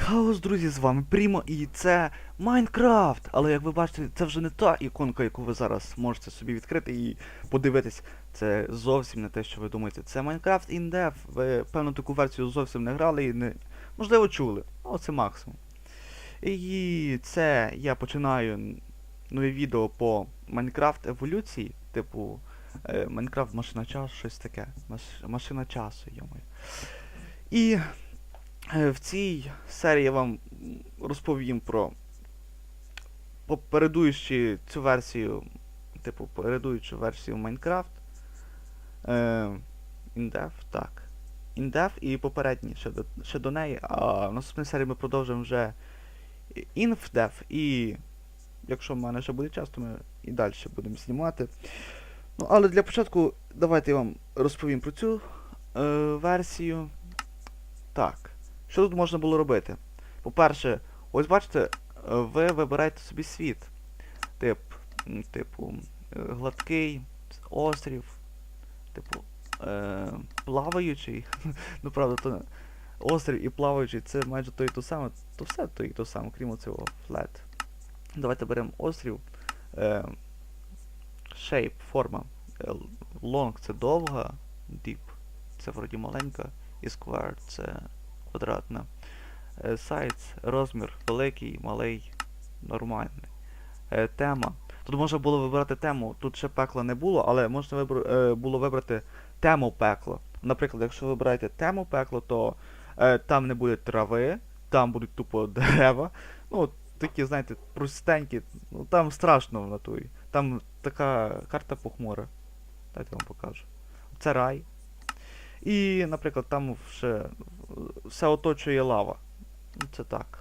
Хаос, друзі, з вами Прімо, і це Майнкрафт. Але як ви бачите, це вже не та іконка, яку ви зараз можете собі відкрити і подивитись. Це зовсім не те, що ви думаєте. Це in Dev. Ви, певно, таку версію зовсім не грали і не. Можливо, чули. Ну, це максимум. І це я починаю н- нове відео по Майнкрафт еволюції, типу е, Майнкрафт машина часу, щось таке. Маш- машина часу, йомаю. І В цій серії я вам розповім про попередуючи цю версію, типу, передуючу версію Minecraft. Е, InDev, так. InDev і попередні ще до, ще до неї. А в наступній серії ми продовжимо вже InfDev і якщо в мене ще буде час, то ми і далі будемо знімати. Ну, але для початку давайте я вам розповім про цю е, версію. Так. Що тут можна було робити? По-перше, ось бачите, ви вибираєте собі світ. Тип, типу, гладкий, острів, типу, е, плаваючий. ну правда, то острів і плаваючий це майже то і то саме, то все то і то саме, крім цього флет. Давайте беремо острів. Е, shape, форма. Е, long це довга, deep це вроді маленька, і square це квадратна. Е, розмір великий, малий, нормальний. Е, Тема. Тут можна було вибрати тему, тут ще пекла не було, але можна вибр... е, було вибрати тему пекло. Наприклад, якщо ви вибираєте тему пекло, то е, там не буде трави, там будуть тупо дерева. Ну, такі, знаєте, простенькі, ну там страшно в натурі. Там така карта похмура. Дайте вам покажу. Це рай. І, наприклад, там ще все оточує лава. Ну, Це так.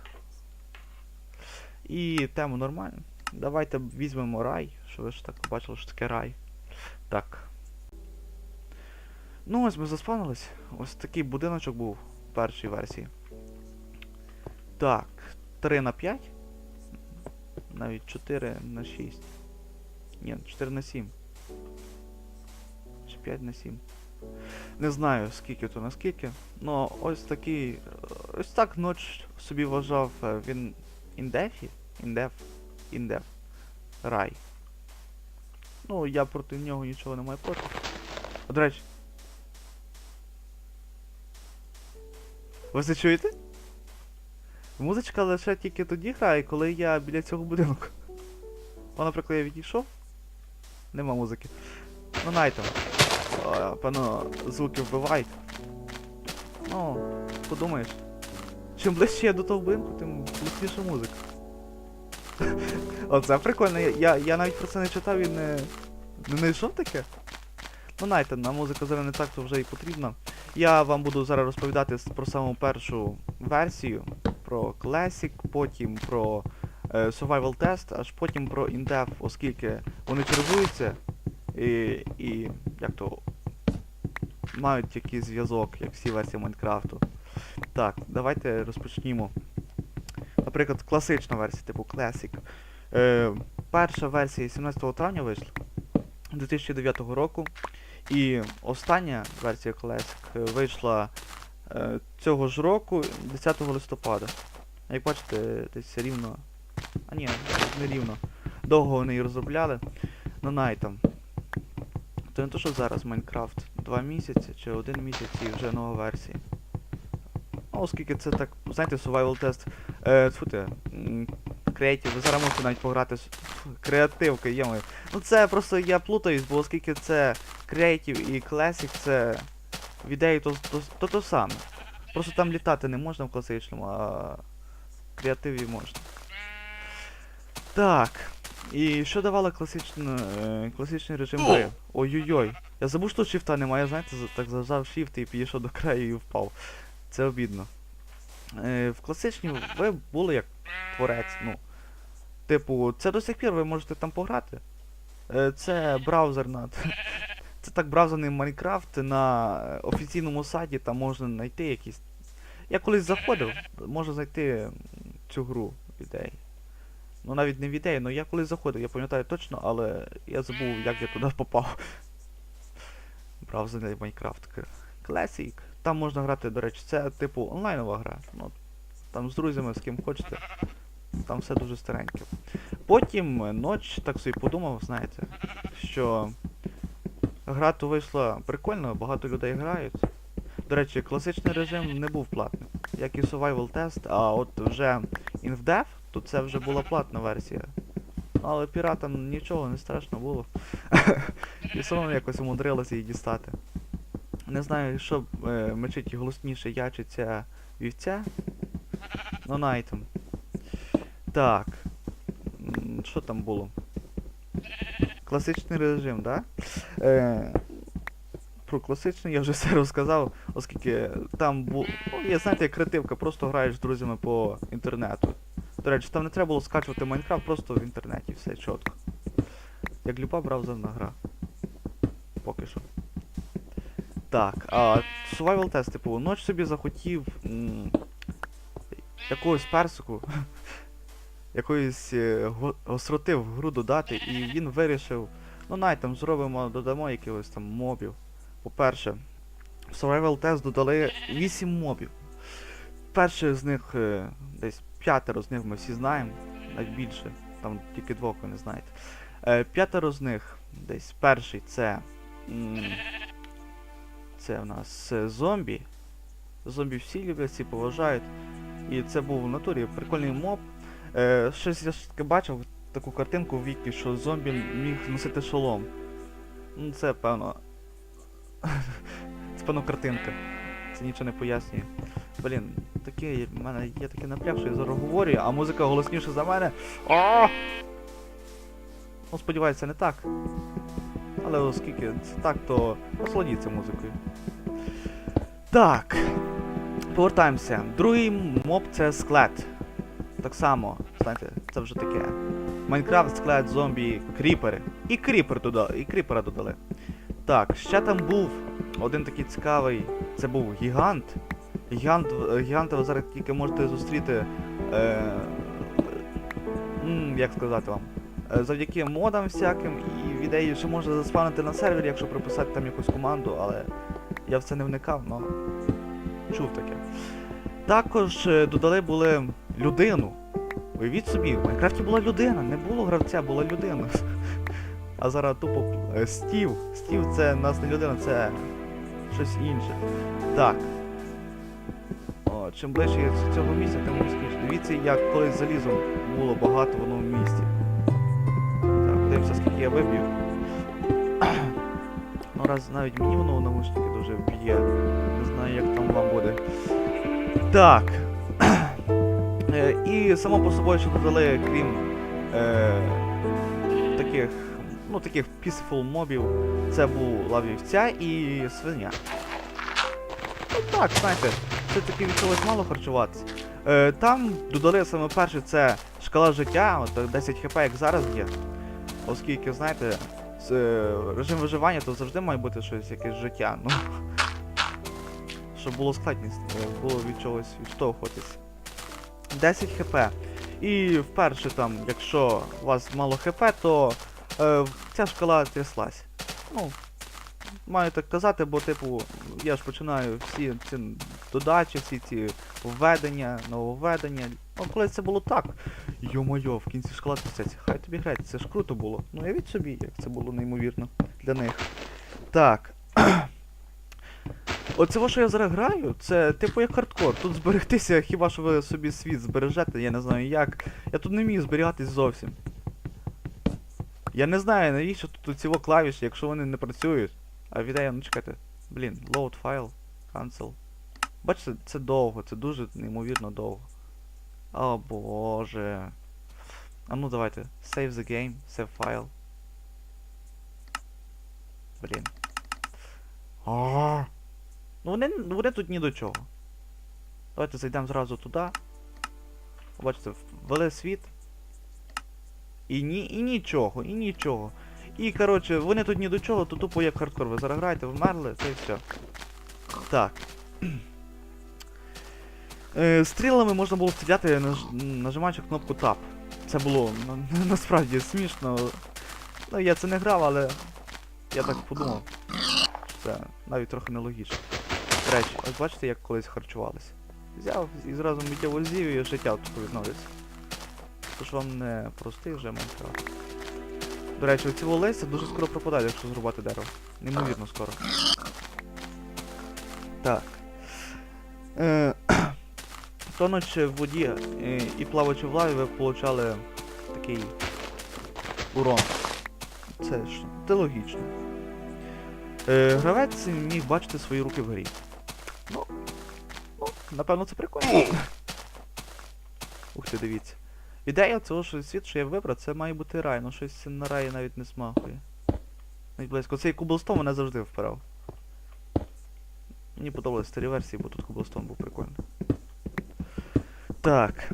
І тему нормально. Давайте візьмемо рай, що ви ж так побачили, що таке рай. Так. Ну ось ми заспавнились. Ось такий будиночок був в першій версії. Так, 3 на 5. Навіть 4 на 6. Ні, 4 на 7. Чи 5 на 7. Не знаю скільки то наскільки. Ну ось такий. Ось так ноч собі вважав е, він індефі. Індеф. Індеф. Рай. Ну, я проти нього нічого не маю проти. До речі. Ви це чуєте? Музичка лише тільки тоді грає, коли я біля цього будинку. О, наприклад, я відійшов. Нема музики. Ну найтем. Певно, звуки вбивають. Ну, подумаєш. Чим ближче я до того тим голосніша музика. Оце прикольно, я, я, навіть про це не читав і не. Не знайшов таке. Ну знаєте, на музика зараз не так то вже і потрібна. Я вам буду зараз розповідати про саму першу версію, про Classic, потім про е, Survival Test, аж потім про InDev, оскільки вони чергуються і, і як то мають якийсь зв'язок, як всі версії Майнкрафту. Так, давайте розпочнімо. Наприклад, класична версія, типу Classic. Е, перша версія 17 травня вийшла 2009 року. І остання версія Classic е, вийшла е, цього ж року, 10 листопада. Як бачите, десь рівно. А ні, не рівно. Довго вони її розробляли. Ну найтам. То не то, що зараз Майнкрафт 2 місяці чи 1 місяць і вже нова версія. Ну, оскільки це так, знаєте, survival тест. Е, тьфу креатив, ви зараз можете навіть пограти з креативки, йомаю. Ну це просто я плутаюсь, бо оскільки це креатив і класик, це в ідеї то, то, то, то саме. Просто там літати не можна в класичному, а в креативі можна. Так. І що давало класична, е, класичний режим гри? Ой-ой-ой. Я забув, що шифта немає, знаєте, так зажав shift і підійшов до краю і впав. Це обідно. Е, в класичній ви були як творець, ну. Типу, це до сих пір ви можете там пограти. Е, це браузер на. Це так браузерний Майнкрафт на е, офіційному сайті, там можна знайти якісь. Я колись заходив, можна знайти цю гру ідеї. Ну навіть не в ідеї, але я колись заходив, я пам'ятаю точно, але я забув, як я туди попав. Браузерний Майнкрафт. Classic. Там можна грати, до речі, це типу онлайнова гра. Ну, там з друзями, з ким хочете. Там все дуже стареньке. Потім е, ноч так собі подумав, знаєте, що гра то вийшла прикольно, багато людей грають. До речі, класичний режим не був платним, як і Survival Test, а от вже InVdev, то це вже була платна версія. Але піратам нічого не страшно було. І все одно якось умудрилося її дістати. Не знаю, що е, мечить голосніше я чи ця вівця. Ну найтем. Так. Що там було? Класичний режим, так? Да? Е, про класичний я вже все розказав, оскільки там був. Ну, є, знаєте, як креативка, просто граєш з друзями по інтернету. До речі, там не треба було скачувати Майнкрафт просто в інтернеті, все чітко. Як люба браузерна гра. Поки що. Так, а survival тест, типу, ноч собі захотів м, якогось персику, якоїсь е, го- гостроти в гру додати, і він вирішив, ну най там зробимо, додамо якихось там мобів. По-перше, в survival тест додали 8 мобів. Перший з них е, десь п'ятеро з них ми всі знаємо, навіть більше, там тільки двох ви не знаєте. Е, п'ятеро з них, десь перший це. це в нас е, зомбі. Зомбі всі люблять, всі поважають. І це був в натурі прикольний моб. Е, щось я таки бачив таку картинку в вікі, що зомбі міг носити шолом. Ну це певно. це певно картинка. Це нічого не пояснює. Блін, таке, в мене є таке напряг, що я зараз говорю, а музика голосніше за мене. О! Ну, сподіваюся, не так. Але оскільки це так, то насладіться музикою. Так. Повертаємося. Другий моб це склет. Так само, знаєте, це вже таке. Майнкрафт, склет, зомбі, кріпери. І кріпер додали, і кріпера додали. Так, ще там був один такий цікавий. Це був гігант. Гігант, гіганта ви зараз тільки можете зустріти. Е, як сказати вам? Е, завдяки модам всяким і ідеї, що можна заспавнити на сервері, якщо прописати там якусь команду, але я в це не вникав, але чув таке. Також е, додали були людину. Уявіть собі, в Майнкрафті була людина, не було гравця, була людина. А зараз тупо е, Стів. Стів це нас не людина, це щось інше. Так. О, чим ближче я до цього місця, тим скільки. Дивіться, як колись залізом було багато воно в місці. Так, подивимося, скільки я виб'ю. Ну раз навіть мені воно наушники дуже б'є. Не знаю, як там вам буде. Так. Е, І само по собою, що додали, крім е, таких, ну таких peaceful мобів, це була вівця і свиня. Ну так, знаєте, все таки від чогось мало харчуватися. Е, там додали саме перше це шкала життя, от 10 хп, як зараз є. Оскільки, знаєте, з, е, режим виживання то завжди має бути щось, якесь життя. Ну, щоб було складність, е, було від чогось відштовхуватись. 10 хп. І вперше там, якщо у вас мало хп, то е, ця шкала тряслась. Ну, маю так казати, бо, типу, я ж починаю всі ці додачі, всі ці введення, нововведення. Ну, коли це було так. Йо-моє, в кінці шкала трясеться. Хай тобі грається, це ж круто було. Ну, уявіть собі, як це було неймовірно для них. Так. Оце що я зараз граю, це типу як хардкор. Тут зберегтися, хіба що ви собі світ збережете, я не знаю як. Я тут не вмію зберігатись зовсім. Я не знаю, навіщо тут во клавіші, якщо вони не працюють. А відео, ну чекайте. Блін, load file, cancel. Бачите, це довго, це дуже неймовірно довго. О боже. А ну давайте. Save the game, save file. Блін. Ну вони, ну вони тут ні до чого. Давайте зайдемо зразу туди. Бачите, ввели світ. І ні, і нічого, і нічого. І коротше, вони тут ні до чого, то тупо як хардкор. Ви зараз граєте, вмерли, це і все. Так. Е, стрілами можна було стріляти, наж... нажимаючи кнопку Tab. Це було ну, насправді смішно. Ну я це не грав, але я так подумав. Це навіть трохи нелогічно. До речі, ось бачите, як колись харчувалися. Взяв і зразу миттєво з'їв і життя тут відновиться. Тож вам не простий вже Майнкрафт. До речі, оці листя дуже скоро пропадають, якщо зрубати дерево. Неймовірно скоро. Так. Е, Тонучи в воді е, і плаваючи в лаві, ви получали такий урон. Це ж це логічно. Е, гравець міг бачити свої руки вгорі. Ну, ну, напевно, це прикольно. Ух ти, дивіться. Ідея цього що світу, що я вибрав, це має бути рай, ну щось на раї навіть не смахує. Навіть близько. Цей кублстон мене завжди впирав. Мені подобались старі версії, бо тут кублстон був прикольний. Так.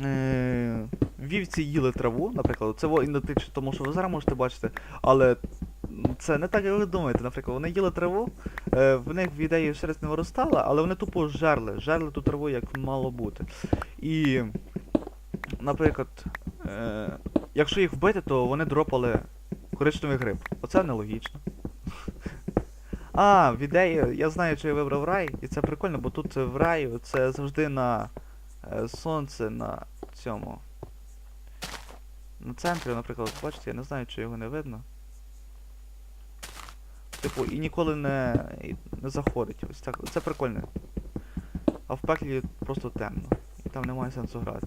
Е, Вівці їли траву, наприклад, це ідентично тому, що ви зараз можете бачити, але це не так, як ви думаєте, наприклад, вони їли траву, е, в них в ідеї шерсть не виростала, але вони тупо жерли, жерли ту траву, як мало бути. І, наприклад, е, якщо їх вбити, то вони дропали коричневий гриб. Оце нелогічно. А, в ідеї, я знаю, що я вибрав рай, і це прикольно, бо тут в раю це завжди на е, сонце на цьому. На центрі, наприклад, бачите, я не знаю, чи його не видно. Типу, і ніколи не, не заходить. Ось так. Це прикольно. А в пеклі просто темно. І там немає сенсу грати.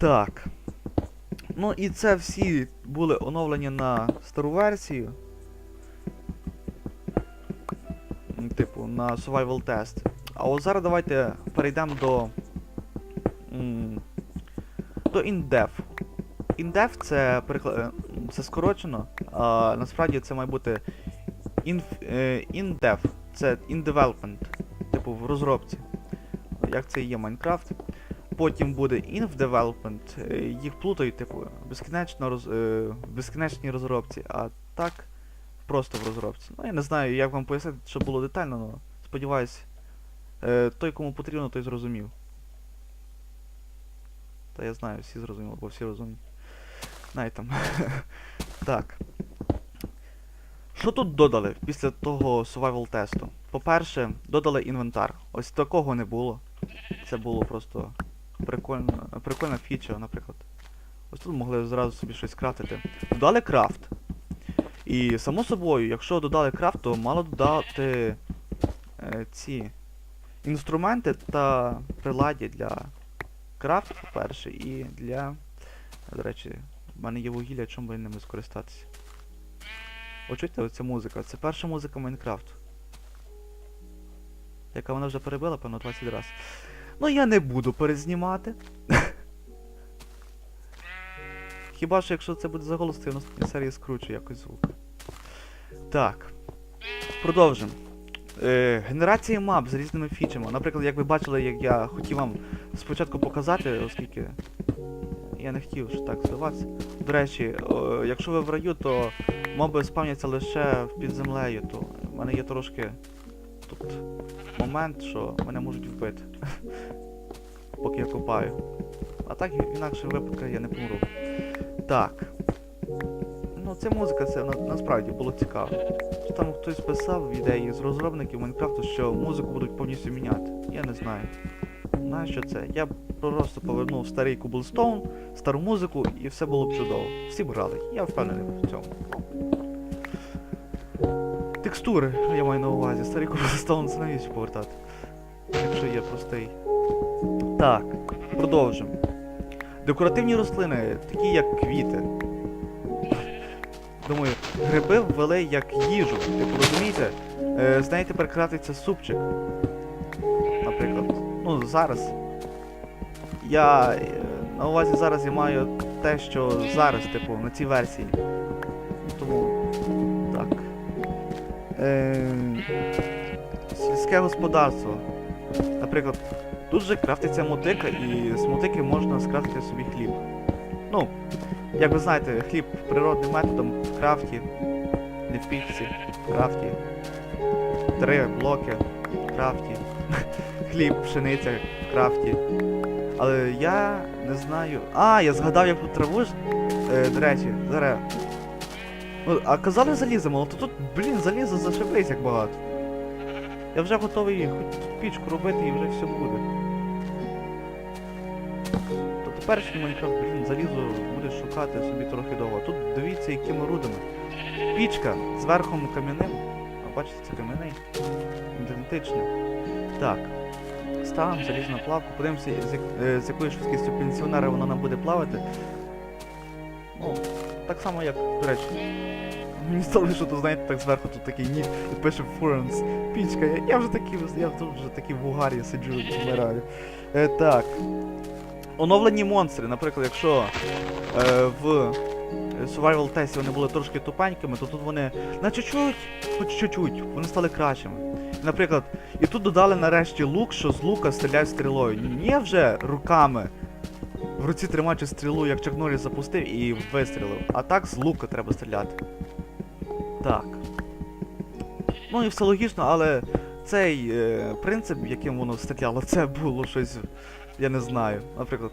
Так. Ну і це всі були оновлені на стару версію. Типу, на survival test. А от зараз давайте перейдемо до. До InDev. InDev це е, це скорочено, а насправді це має бути in, е, Це in development. Типу в розробці. Як це є Майнкрафт. Потім буде в development. е, Їх плутають, типу, безкінечно роз... е, безкінечній розробці, а так просто в розробці. Ну я не знаю, як вам пояснити, щоб було детально, але сподіваюсь, е, той, кому потрібно, той зрозумів. Та я знаю, всі зрозуміли, бо всі розумні. Най там. так. Що тут додали після того survival тесту? По-перше, додали інвентар. Ось такого не було. Це було просто прикольно, прикольна фіча, наприклад. Ось тут могли зразу собі щось крафтити. Додали крафт. І само собою, якщо додали крафт, то мало додати е, ці інструменти та приладдя для крафт, по-перше, і для. До речі, в мене є вугілля, чому би ними скористатися. О, чуєте, оця музика? Це перша музика Майнкрафту. Яка вона вже перебила, певно, 20 раз. Ну я не буду перезнімати. Хіба що якщо це буде заголос, то я в наступній серії скручу якось звук. Так. Продовжимо. Е, генерація мап з різними фічами. Наприклад, як ви бачили, як я хотів вам спочатку показати, оскільки я не хотів що так звиватися. До речі, о, якщо ви в раю, то моби спавняться лише під землею, то в мене є трошки тут момент, що мене можуть вбити. Поки я копаю. А так інакше випадка я не помру. Так. Ну, ця музика, це на, насправді було цікаво. Що там хтось писав в ідеї з розробників Майнкрафту, що музику будуть повністю міняти. Я не знаю. Нащо це? Я просто повернув старий Cobblestone, стару музику і все було б чудово. Всі б грали. Я впевнений в цьому. Текстури, я маю на увазі. Старий Cobblestone це навіщо повертати? Якщо є простий. Так, продовжимо. Декоративні рослини, такі як квіти. Думаю, гриби ввели як їжу. Типу, розумієте? Е, з неї тепер кратиться супчик. Наприклад. Ну, зараз. Я. е, на увазі зараз я маю те, що зараз, типу, на цій версії. Тому. Е, сільське господарство. Наприклад, тут же крафтиться мотика, і з мотики можна скрафтити собі хліб. Ну, як ви знаєте, хліб природним методом в крафті, не в пічці, в крафті. Три блоки в крафті. Хліб, пшениця в крафті. Але я не знаю. А, я згадав, яку траву ж. Е, до речі, зараз. Ну, а казали залізо, мало, то тут, блін, залізо зашибись як багато. Я вже готовий хоч тут пічку робити і вже все буде. То теперішній Майнкрафт, блін, залізо буде шукати собі трохи довго. Тут дивіться, якими рудами. Пічка з верхом кам'яним. А бачите, це кам'яний. Ідентичний. Так. Ставимо залізну плавку, подивимося, е, з якою швидкістю пенсіонера воно нам буде плавати. Ну, так само, як, до речі. Мені стало, що тут, знаєте, так зверху тут такий ніт і пише Фуренс. Пічка, я, я вже такий, я вже такий в угарі сиджу, вмираю. Е, так. Оновлені монстри, наприклад, якщо е, в Survival тесті вони були трошки тупенькими, то тут вони на чуть-чуть, хоч чуть-чуть, вони стали кращими. Наприклад, і тут додали нарешті лук, що з лука стріляють стрілою. Не вже руками. В руці тримаючи стрілу, як Норріс запустив і вистрілив. А так з лука треба стріляти. Так. Ну і все логічно, але цей е, принцип, яким воно стріляло, це було щось. Я не знаю. Наприклад,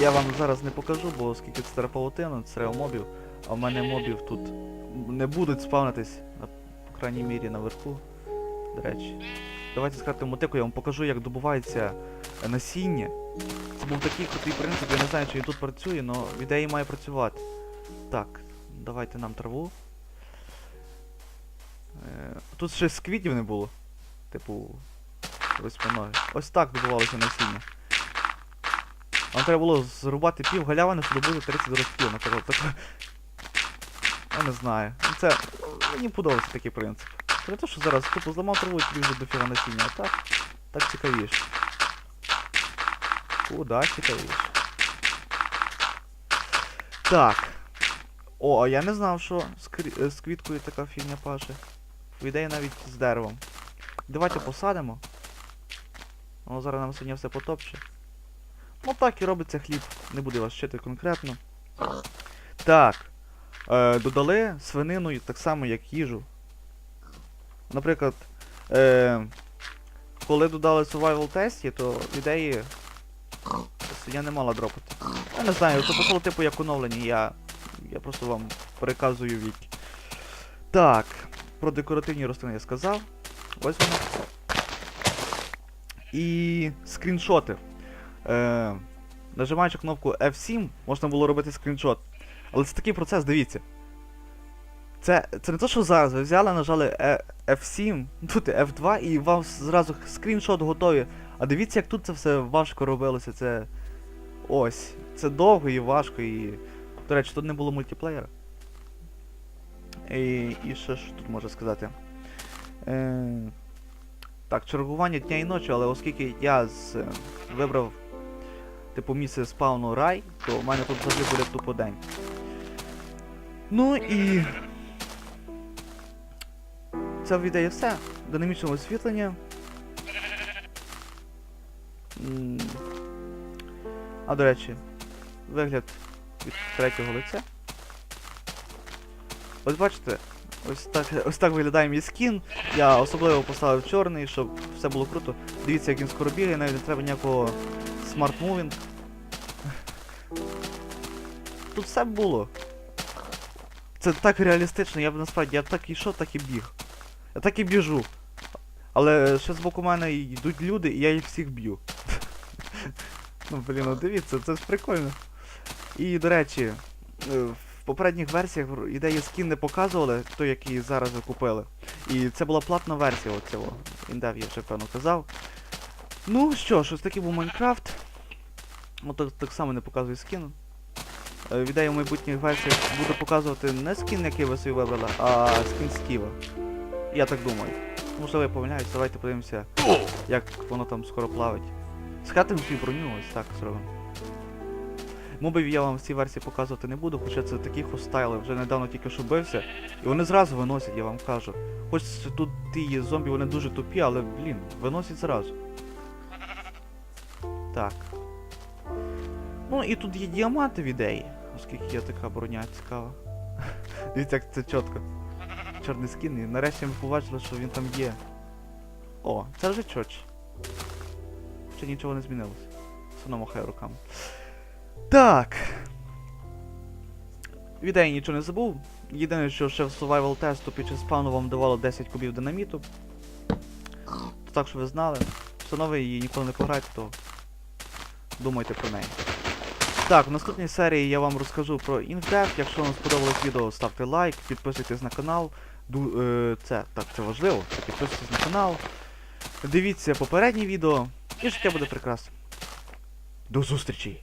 я вам зараз не покажу, бо оскільки це терапаутина, це мобів, а в мене мобів тут не будуть спавнитись, по крайній мірі, наверху. До речі. Давайте скати мотику, я вам покажу, як добувається насіння. Був такий крутий принцип, я не знаю, чи він тут працює, але в ідеї має працювати. Так, давайте нам траву. Е, Тут ще сквітів не було. Типу. Восьминоги. Ось так добувалося насіння. Нам треба було зрубати пів галявини, щоб добути 30 років, наприклад. Так... Я не знаю. Це. Мені подобається такий принцип. Не те, що зараз тупо зламав траву і тобі вже дофіга насіння, а так. Так цікавіше. Куда цікавіше. Так. О, а я не знав, що з, з квіткою така фігня паше. В ідеї навіть з деревом. Давайте посадимо. Воно зараз нам сьогодні все потопче. Ну так і робиться хліб. Не буду вас вчити конкретно. Так. Е, додали свинину так само, як їжу. Наприклад, е, коли додали survival тесті, то ідеї я не мала дропати. Я не знаю, це пошло типу як оновлені, я. Я просто вам переказую віки. Так, про декоративні рослини я сказав. Вони. І скріншоти. Е, нажимаючи кнопку F7, можна було робити скріншот. Але це такий процес, дивіться. Це, це не то, що зараз. Ви взяли, нажали е- F7, тут F2 і вам зразу скріншот готові. А дивіться, як тут це все важко робилося. Це. Ось. Це довго і важко і. До речі, тут не було мультиплеєра. І, і що ж тут можна сказати? Е, так, чергування дня і ночі, але оскільки я з, е, вибрав типу місце спавну рай, то в мене тут завжди буде тупо день. Ну і. Це в ідеї все. Динамічне освітлення. А до речі, вигляд від третього лиця. Ось бачите, ось так, ось так виглядає мій скін. Я особливо поставив чорний, щоб все було круто. Дивіться, як він скоро бігає, навіть не треба ніякого смарт-мувінг. Тут все було. Це так реалістично, я б насправді я б так і йшов, так і біг. Я так і біжу. Але ще з боку мене йдуть люди, і я їх всіх б'ю. Ну блін, ну дивіться, це ж прикольно. І, до речі, е, в попередніх версіях ідеї скін не показували, той, який зараз ви купили. І це була платна версія оцього. Індев я вже певно казав. Ну що ж, ось такий був Майнкрафт. Ну так, так само не показує скін. Е, В ідеї в майбутніх версіях буду показувати не скін, який ви собі вибрали, а скін Стіва. Я так думаю. Можливо, я помиляюсь, давайте подивимося, як воно там скоро плавить. Скатимо свій броню, ось так зробимо. Мобів я вам в цій версії показувати не буду, хоча це такі хостайли, вже недавно тільки що бився. І вони зразу виносять, я вам кажу. Хоч тут ті зомбі, вони дуже тупі, але, блін, виносять зразу. Так. Ну і тут є діаманти в ідеї, оскільки є така броня цікава. Дивіться, як це чітко. Чорний скін, і нарешті ми побачили, що він там є. О, це вже чоч. Ще нічого не змінилось. Все одно махаю руками. Так. В ідеї нічого не забув. Єдине, що ще в survival тесту під час спавну вам давало 10 кубів динаміту. Просто так, щоб ви знали. Встанови її ніколи не пограйте, то думайте про неї. Так, в наступній серії я вам розкажу про InDev. Якщо вам сподобалось відео, ставте лайк, підписуйтесь на канал. Ду, е, це, так, це важливо. Підписуйтесь на канал. Дивіться попереднє відео, і життя буде прекрасно. До зустрічі!